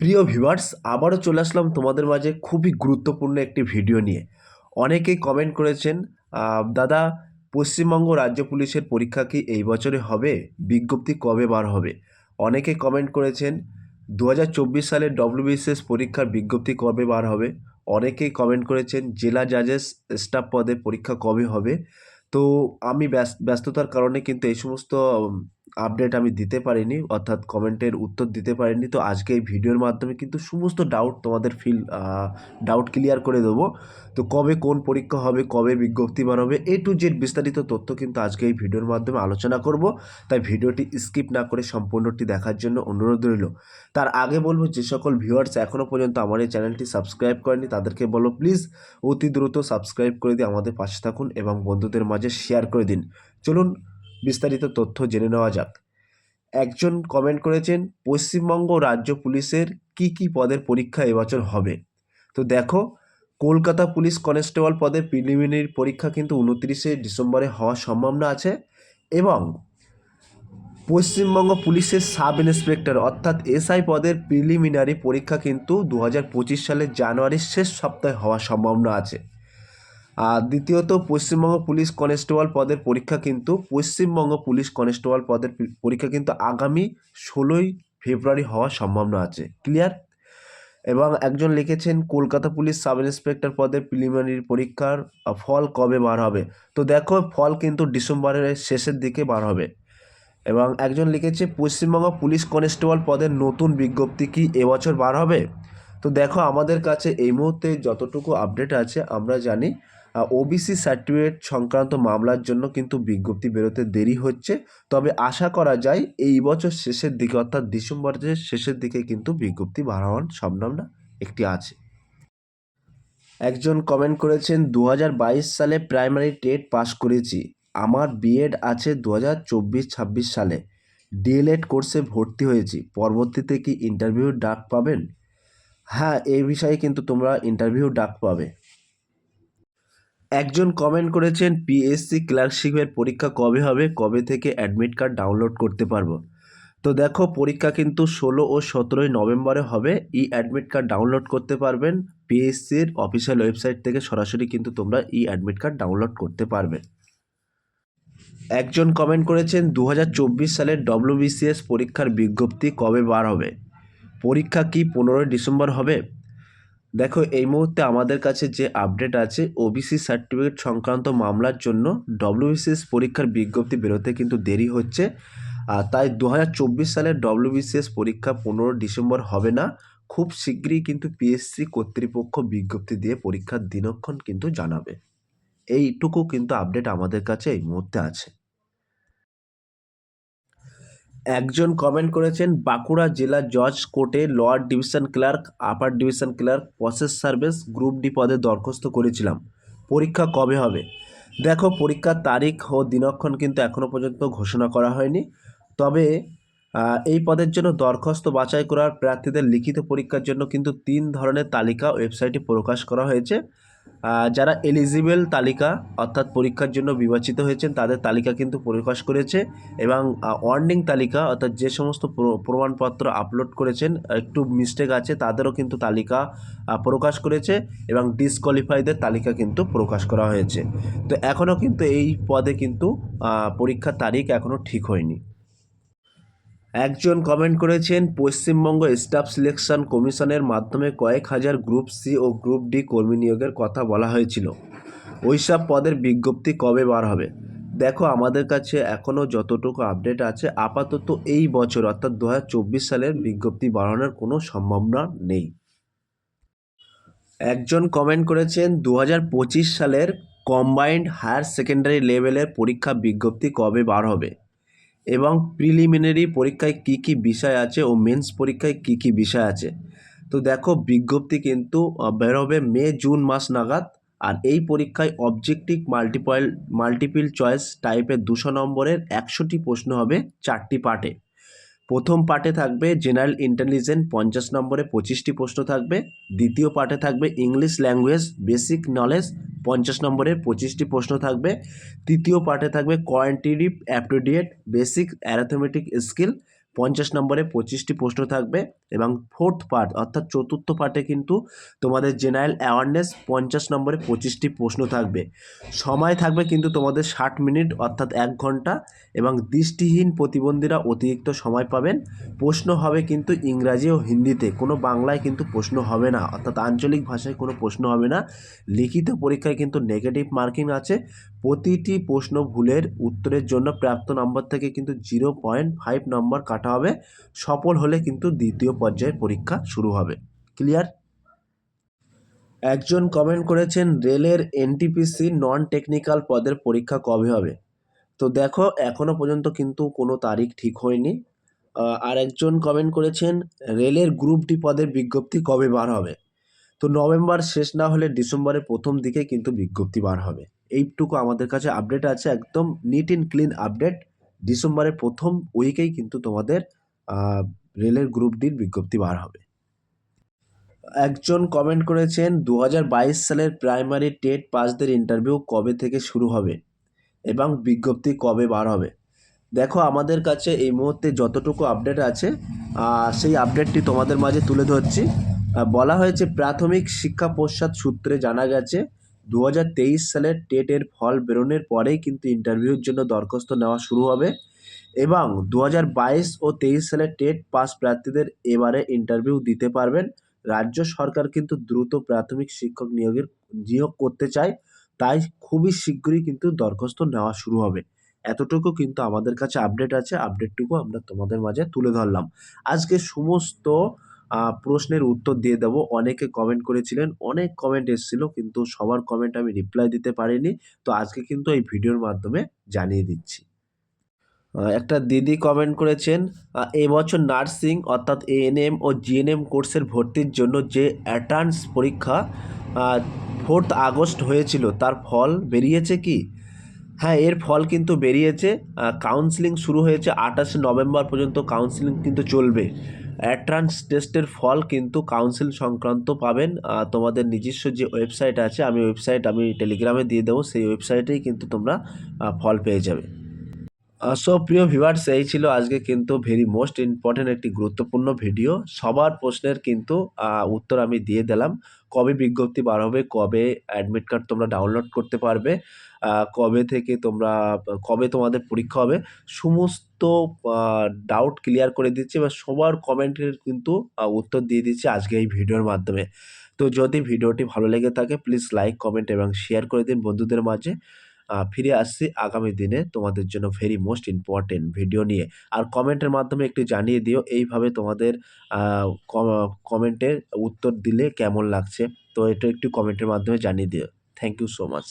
প্রিয় ভিউয়ার্স, আবারও চলে আসলাম তোমাদের মাঝে খুবই গুরুত্বপূর্ণ একটি ভিডিও নিয়ে। অনেকেই কমেন্ট করেছেন দাদা, পশ্চিমবঙ্গ রাজ্য পুলিশের পরীক্ষা কি এই বছরে হবে? বিজ্ঞপ্তি কবে বার হবে? অনেকে কমেন্ট করেছেন দু সালের ডব্লিউবিসিএস পরীক্ষার বিজ্ঞপ্তি কবে বার হবে? অনেকেই কমেন্ট করেছেন, জেলা জাজেস স্টাফ পদে পরীক্ষা কবে হবে? তো আমি ব্যস- ব্যস্ততার কারণে কিন্তু এই সমস্ত আপডেট আমি দিতে পারিনি, অর্থাৎ কমেন্টের উত্তর দিতে পারিনি। তো আজকে এই ভিডিওর মাধ্যমে কিন্তু সমস্ত ডাউট তোমাদের ফিল ডাউট ক্লিয়ার করে দেবো। তো কবে কোন পরীক্ষা হবে, কবে বিজ্ঞপ্তি বার হবে এ টু জেড বিস্তারিত তথ্য কিন্তু আজকে এই ভিডিওর মাধ্যমে আলোচনা করব। তাই ভিডিওটি স্কিপ না করে সম্পূর্ণটি দেখার জন্য অনুরোধ রইল। তার আগে বলব, যে সকল ভিউয়ার্স এখনও পর্যন্ত আমার এই চ্যানেলটি সাবস্ক্রাইব করেনি তাদেরকে বলো প্লিজ অতি দ্রুত সাবস্ক্রাইব করে দিয়ে আমাদের পাশে থাকুন এবং বন্ধুদের মাঝে শেয়ার করে দিন। চলুন বিস্তারিত তথ্য জেনে নেওয়া যাক। একজন কমেন্ট করেছেন, পশ্চিমবঙ্গ রাজ্য পুলিশের কি কি পদের পরীক্ষা এবছর হবে? তো দেখো, কলকাতা পুলিশ কনস্টেবল পদের প্রিলিমিনারি পরীক্ষা কিন্তু উনত্রিশে ডিসেম্বরে হওয়ার সম্ভাবনা আছে এবং পশ্চিমবঙ্গ পুলিশের সাব ইন্সপেক্টর অর্থাৎ এসআই পদের প্রিলিমিনারি পরীক্ষা কিন্তু দু হাজার পঁচিশ সালের জানুয়ারির শেষ সপ্তাহে হওয়ার সম্ভাবনা আছে। আর দ্বিতীয়ত পশ্চিমবঙ্গ পুলিশ কনস্টেবল পদের পরীক্ষা কিন্তু পশ্চিমবঙ্গ পুলিশ কনস্টেবল পদের পরীক্ষা কিন্তু আগামী ষোলোই ফেব্রুয়ারি হওয়ার সম্ভাবনা আছে। ক্লিয়ার? এবং একজন লিখেছেন, কলকাতা পুলিশ সাব ইন্সপেক্টর পদের প্রিলিমিনারি পরীক্ষার ফল কবে বার হবে? তো দেখো, ফল কিন্তু ডিসেম্বরের শেষের দিকে বার হবে। এবং একজন লিখেছে, পশ্চিমবঙ্গ পুলিশ কনস্টেবল পদের নতুন বিজ্ঞপ্তি কি এবছর বার হবে? তো দেখো, আমাদের কাছে এই মুহূর্তে যতটুকু আপডেট আছে, আমরা জানি ওবিসি সার্টিফিকেট সংক্রান্ত মামলার জন্য কিন্তু বিজ্ঞপ্তি বেরোতে দেরি হচ্ছে। তবে আশা করা যায় এই বছর শেষের দিকে, অর্থাৎ ডিসেম্বরের শেষের দিকে কিন্তু বিজ্ঞপ্তি বার হওয়ার সম্ভাবনা একটি আছে। একজন কমেন্ট করেছেন দু হাজার বাইশ সালে প্রাইমারি টেট পাস করেছি। আমার বিএড আছে দু হাজার চব্বিশ ছাব্বিশ সালে। ডিএলএড কোর্সে ভর্তি হয়েছি। পরবর্তীতে কি ইন্টারভিউ ডাক পাবেন? হ্যাঁ এই বিষয়ে কিন্তু তোমরা ইন্টারভিউ ডাক পাবে। একজন কমেন্ট করেছেন পিএসসি ক্লার্কশিপের পরীক্ষা কবে হবে? কবে থেকে অ্যাডমিট কার্ড ডাউনলোড করতে পারব? তো দেখো, পরীক্ষা কিন্তু ষোলো ও সতেরোই নভেম্বরে হবে। ই অ্যাডমিট কার্ড ডাউনলোড করতে পারবেন। পিএসসির অফিসিয়াল ওয়েবসাইট থেকে সরাসরি কিন্তু তোমরা ই অ্যাডমিট কার্ড ডাউনলোড করতে পারবে। একজন কমেন্ট করেছেন দু হাজার চব্বিশ সালের ডব্লিউবিসিএস পরীক্ষার বিজ্ঞপ্তি কবে বার হবে? পরীক্ষা কি পনেরোই ডিসেম্বর হবে? দেখো, এই মুহূর্তে আমাদের কাছে যে আপডেট আছে ওবিসি সার্টিফিকেট সংক্রান্ত মামলার জন্য ডব্লিউবিসিএস পরীক্ষার বিজ্ঞপ্তি বেরোতে কিন্তু দেরি হচ্ছে। আর তাই দু হাজার চব্বিশ সালের ডব্লিউবিসিএস পরীক্ষা পনেরো ডিসেম্বর হবে না। খুব শীঘ্রই কিন্তু পিএসসি কর্তৃপক্ষ বিজ্ঞপ্তি দিয়ে পরীক্ষার দিনক্ষণ কিন্তু জানাবে। এইটুকু কিন্তু আপডেট আমাদের কাছে এই মুহূর্তে আছে। একজন কমেন্ট করেছেন, বাঁকুড়া জেলা জজ কোর্টে lower division clerk upper division clerk process service group D পদে দরখাস্ত করেছিলাম। পরীক্ষা কবে হবে? দেখো, পরীক্ষার তারিখ ও দিনক্ষণ কিন্তু এখনও পর্যন্ত ঘোষণা করা হয়নি। তবে এই পদের জন্য দরখাস্ত বাছাই করার প্রার্থীদের লিখিত পরীক্ষার জন্য কিন্তু তিন ধরনের তালিকা ওয়েবসাইটে প্রকাশ করা হয়েছে। যারা এলিজিবল তালিকা, অর্থাৎ পরীক্ষার জন্য বিবেচিত হয়েছেন, তাদের তালিকা কিন্তু প্রকাশ করেছে এবং ওয়ার্নিং তালিকা, অর্থাৎ যে সমস্ত প্র- প্রমাণপত্র আপলোড করেছেন, একটু মিস্টেক আছে, তাদেরও কিন্তু তালিকা প্রকাশ করেছে এবং ডিসকোয়ালিফাইদের তালিকা কিন্তু প্রকাশ করা হয়েছে। তো এখনও কিন্তু এই পদে কিন্তু পরীক্ষার তারিখ এখনও ঠিক হয়নি। একজন কমেন্ট করেছেন, পশ্চিমবঙ্গ স্টাফ সিলেকশন কমিশনের মাধ্যমে কয়েক হাজার গ্রুপ সি ও গ্রুপ ডি কর্মী নিয়োগের কথা বলা হয়েছিল। ওইসব পদের বিজ্ঞপ্তি কবে বার হবে? দেখো, আমাদের কাছে এখনও যতটুকু আপডেট আছে, আপাতত এই বছর, অর্থাৎ দু হাজার চব্বিশ সালের বিজ্ঞপ্তি বাড়ানোর কোনো সম্ভাবনা নেই। একজন কমেন্ট করেছেন, দু হাজার পঁচিশ সালের কম্বাইন্ড হায়ার সেকেন্ডারি লেভেলের পরীক্ষা বিজ্ঞপ্তি কবে বার হবে? এবং প্রিলিমিনারি পরীক্ষায় কী কী বিষয় আছে ও মেন্স পরীক্ষায় কী কী বিষয় আছে। তো দেখো, বিজ্ঞপ্তি কিন্তু বেরোবে মে, জুন মাস নাগাদ। আর এই পরীক্ষায় অবজেক্টিভ মাল্টিপল মাল্টিপিল চয়েস টাইপের দুশো নম্বরের একশোটি প্রশ্ন হবে চারটি পার্টে। প্রথম পার্টে থাকবে জেনারেল ইন্টেলিজেন্স পঞ্চাশ নম্বরে পঁচিশটি প্রশ্ন থাকবে। দ্বিতীয় পার্টে থাকবে ইংলিশ ল্যাঙ্গুয়েজ বেসিক নলেজ পঞ্চাশ নম্বরের পঁচিশটি প্রশ্ন থাকবে। তৃতীয় পার্টে থাকবে quantitative aptitude basic arithmetic skill পঞ্চাশ নম্বরে পঁচিশটি প্রশ্ন থাকবে এবং ফোর্থ পার্ট অর্থাৎ চতুর্থ পার্টে কিন্তু তোমাদের জেনারেল অ্যাওয়ারনেস পঞ্চাশ নম্বরে পঁচিশটি প্রশ্ন থাকবে। সময় থাকবে কিন্তু তোমাদের ষাট মিনিট, অর্থাৎ এক ঘণ্টা এবং দৃষ্টিহীন প্রতিবন্ধীরা অতিরিক্ত সময় পাবেন। প্রশ্ন হবে কিন্তু ইংরাজি ও হিন্দিতে, কোনো বাংলায় কিন্তু প্রশ্ন হবে না, অর্থাৎ আঞ্চলিক ভাষায় কোনো প্রশ্ন হবে না। লিখিত পরীক্ষায় কিন্তু নেগেটিভ মার্কিং আছে। প্রতিটি প্রশ্ন ভুলের উত্তরের জন্য প্রাপ্ত নম্বর থেকে কিন্তু জিরো পয়েন্ট ফাইভ নম্বর কাটা হবে। সফল হলে কিন্তু দ্বিতীয় পর্যায়ের পরীক্ষা শুরু হবে। ক্লিয়ার একজন কমেন্ট করেছেন, রেলের এনটিপিসি নন টেকনিক্যাল পদের পরীক্ষা কবে হবে? তো দেখো এখনও পর্যন্ত কিন্তু কোনো তারিখ ঠিক হয়নি। আর একজন কমেন্ট করেছেন, রেলের গ্রুপ ডি পদের বিজ্ঞপ্তি কবে বার হবে? তো নভেম্বর শেষ না হলে ডিসেম্বরের প্রথম দিকে কিন্তু বিজ্ঞপ্তি বার হবে। এইটুকু আমাদের কাছে আপডেট আছে, একদম নিট অ্যান্ড ক্লিন আপডেট ডিসেম্বরের প্রথম উইকেই কিন্তু তোমাদের রেলের গ্রুপ ডির বিজ্ঞপ্তি বার হবে। একজন কমেন্ট করেছেন দু হাজার বাইশ সালের প্রাইমারি টেট পাসদের ইন্টারভিউ কবে থেকে শুরু হবে এবং বিজ্ঞপ্তি কবে বার হবে? দেখো, আমাদের কাছে এই মুহূর্তে যতটুকু আপডেট আছে সেই আপডেটটি তোমাদের মাঝে তুলে ধরছি। বলা হয়েছে, প্রাথমিক শিক্ষা পশ্চাৎ সূত্রে জানা গেছে দু সালের টেটের ফল বেরোনোর পরেই কিন্তু ইন্টারভিউর জন্য দরখাস্ত নেওয়া শুরু হবে এবং দু হাজার বাইশ ও তেইশ সালে টেট পাস প্রার্থীদের এবারে ইন্টারভিউ দিতে পারবেন। রাজ্য সরকার কিন্তু দ্রুত প্রাথমিক শিক্ষক নিয়োগের, নিয়োগ করতে চায়, তাই খুবই শীঘ্রই কিন্তু দরখাস্ত নেওয়া শুরু হবে। এতটুকু কিন্তু আমাদের কাছে আপডেট আছে আপডেটটুকু আমরা তোমাদের মাঝে তুলে ধরলাম। আজকে সমস্ত প্রশ্নের উত্তর দিয়ে দেবো। অনেকে কমেন্ট করেছিলেন, অনেক কমেন্ট এসেছিল, কিন্তু সবার কমেন্ট আমি রিপ্লাই দিতে পারিনি। তো আজকে কিন্তু এই ভিডিওর মাধ্যমে জানিয়ে দিচ্ছি। একটা দিদি কমেন্ট করেছেন এবছর নার্সিং অর্থাৎ এএনএম ও জিএনএম কোর্সের ভর্তির জন্য যে অ্যাটার্নস পরীক্ষা ফোর্থ আগস্ট হয়েছিল, তার ফল বেরিয়েছে কি? হ্যাঁ এর ফল কিন্তু বেরিয়েছে। কাউন্সিলিং শুরু হয়েছে আঠাশে নভেম্বর পর্যন্ত কাউন্সিলিং কিন্তু চলবে। অ্যাট্রান্স টেস্টের ফল কিন্তু কাউন্সিল সংক্রান্ত পাবেন। তোমাদের নিজস্ব যে ওয়েবসাইট আছে, আমি ওয়েবসাইট আমি টেলিগ্রামে দিয়ে দেবো। সেই ওয়েবসাইটেই কিন্তু তোমরা ফল পেয়ে যাবে। সো প্রিয় ভিউয়ার্স এই ছিল আজকে কিন্তু ভেরি মোস্ট ইম্পর্টেন্ট একটি গুরুত্বপূর্ণ ভিডিও সবার প্রশ্নের কিন্তু উত্তর আমি দিয়ে দিলাম। কবে বিজ্ঞপ্তি বার হবে, কবে অ্যাডমিট কার্ড তোমরা ডাউনলোড করতে পারবে কবে থেকে তোমরা, কবে তোমাদের পরীক্ষা হবে, সমস্ত ডাউট ক্লিয়ার করে দিচ্ছি এবার সবার কমেন্টের কিন্তু উত্তর দিয়ে দিচ্ছি আজকে এই ভিডিওর মাধ্যমে। তো যদি ভিডিওটি ভালো লেগে থাকে প্লিজ লাইক কমেন্ট এবং শেয়ার করে দিন বন্ধুদের মাঝে। ফিরে আসছি আগামী দিনে তোমাদের জন্য ভেরি মোস্ট ইম্পর্টেন্ট ভিডিও নিয়ে। আর কমেন্টের মাধ্যমে একটু জানিয়ে দিও এইভাবে তোমাদের কমেন্টের উত্তর দিলে কেমন লাগছে। তো এটা একটু কমেন্টের মাধ্যমে জানিয়ে দিও। Thank you so much